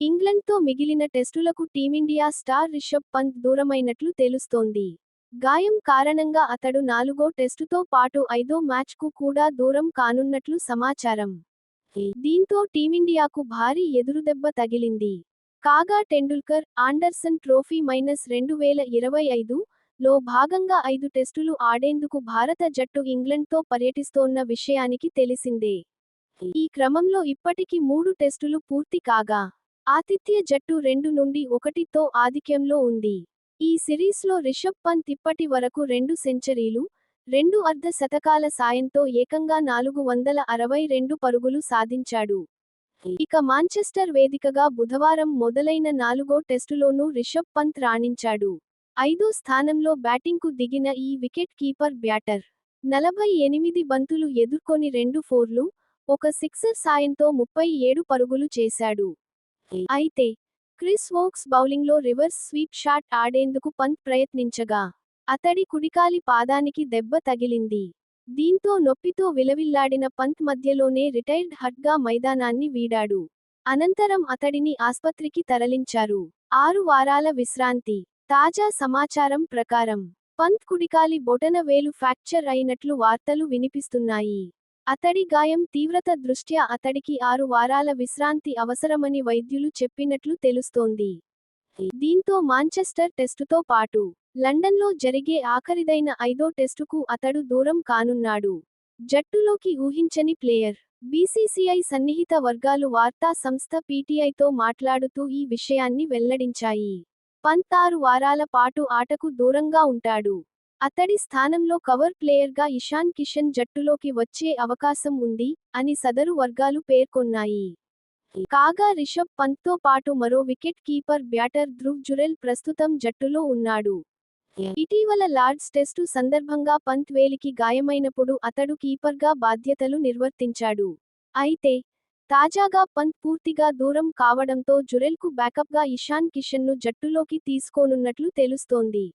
ఇంగ్లండ్తో మిగిలిన టెస్టులకు team India star Rishabh Pant దూరమైనట్లు తెలుస్తోంది. గాయం కారణంగా అతడు నాలుగో టెస్టుతో పాటు ఐదో మ్యాచ్కు కూడా దూరం కానున్నట్లు సమాచారం. దీంతో టీమిండియాకు భారీ ఎదురుదెబ్బ తగిలింది. కాగా టెండూల్కర్ ఆండర్సన్ ట్రోఫీ మైనస్ రెండు వేల ఇరవై ఐదు లో భాగంగా ఐదు టెస్టులు ఆడేందుకు భారత జట్టు ఇంగ్లండ్తో పర్యటిస్తోన్న విషయానికి తెలిసిందే. ఈ క్రమంలో ఇప్పటికి మూడు టెస్టులు పూర్తి కాగా ఆతిథ్య జట్టు రెండు నుండి ఒకటితో ఆధిక్యంలో ఉంది. ఈ సిరీస్లో రిషబ్ పంత్ ఇప్పటి వరకు రెండు సెంచరీలు రెండు అర్ధ శతకాల సాయంతో ఏకంగా నాలుగు వందల అరవై రెండు పరుగులు సాధించాడు. ఇక మాంచెస్టర్ వేదికగా బుధవారం మొదలైన నాలుగో టెస్టులోనూ రిషబ్ పంత్ రాణించాడు. ఐదో స్థానంలో బ్యాటింగ్కు దిగిన ఈ వికెట్ కీపర్ బ్యాటర్. నలభై ఎనిమిది బంతులు ఎదుర్కొని రెండు ఫోర్లు ఒక సిక్సర్ సాయంతో ముప్పై ఏడు పరుగులు చేశాడు. అయితే క్రిస్ వోక్స్ బౌలింగ్లో రివర్స్ స్వీప్ షాట్ ఆడేందుకు పంత్ ప్రయత్నించగా అతడి కుడికాలి పాదానికి దెబ్బ తగిలింది. దీంతో నొప్పితో విలవిల్లాడిన పంత్ మధ్యలోనే రిటైర్డ్ హట్గా మైదానాన్ని వీడాడు. అనంతరం అతడిని ఆస్పత్రికి తరలించారు. ఆరు వారాల విశ్రాంతి. తాజా సమాచారం ప్రకారం పంత్ కుడికాలి బొటన వేలు ఫ్రాక్చర్ అయినట్లు వార్తలు వినిపిస్తున్నాయి. అతడి గాయం తీవ్రత దృష్ట్యా అతడికి ఆరు వారాల విశ్రాంతి అవసరమని వైద్యులు చెప్పినట్లు తెలుస్తోంది. దీంతో మాంచెస్టర్ టెస్టుతో పాటు లండన్లో జరిగే ఆఖరిదైన ఐదో టెస్టుకు అతడు దూరం కానున్నాడు. జట్టులోకి ఊహించని ప్లేయర్ బీసీసీఐ సన్నిహిత వర్గాలు వార్తా సంస్థ పీటీఐతో మాట్లాడుతూ ఈ విషయాన్ని వెల్లడించాయి. పంత్ ఆరు వారాల పాటు ఆటకు దూరంగా ఉంటాడు. అతడి స్థానంలో కవర్ ప్లేయర్గా ఇషాన్ కిషన్ జట్టులోకి వచ్చే అవకాశం ఉంది అని సదరు వర్గాలు పేర్కొన్నాయి. కాగా రిషబ్ పంత్తో పాటు మరో wicket keeper batter Dhruv Jurel ప్రస్తుతం జట్టులో ఉన్నాడు. ఇటీవల లార్డ్స్ టెస్టు సందర్భంగా పంత్ వేలికి గాయమైనప్పుడు అతడు కీపర్గా బాధ్యతలు నిర్వర్తించాడు. అయితే తాజాగా పంత్ పూర్తిగా దూరం కావడంతో జురెల్కు బ్యాకప్గా ఇషాన్ కిషన్ను జట్టులోకి తీసుకోనున్నట్లు తెలుస్తోంది.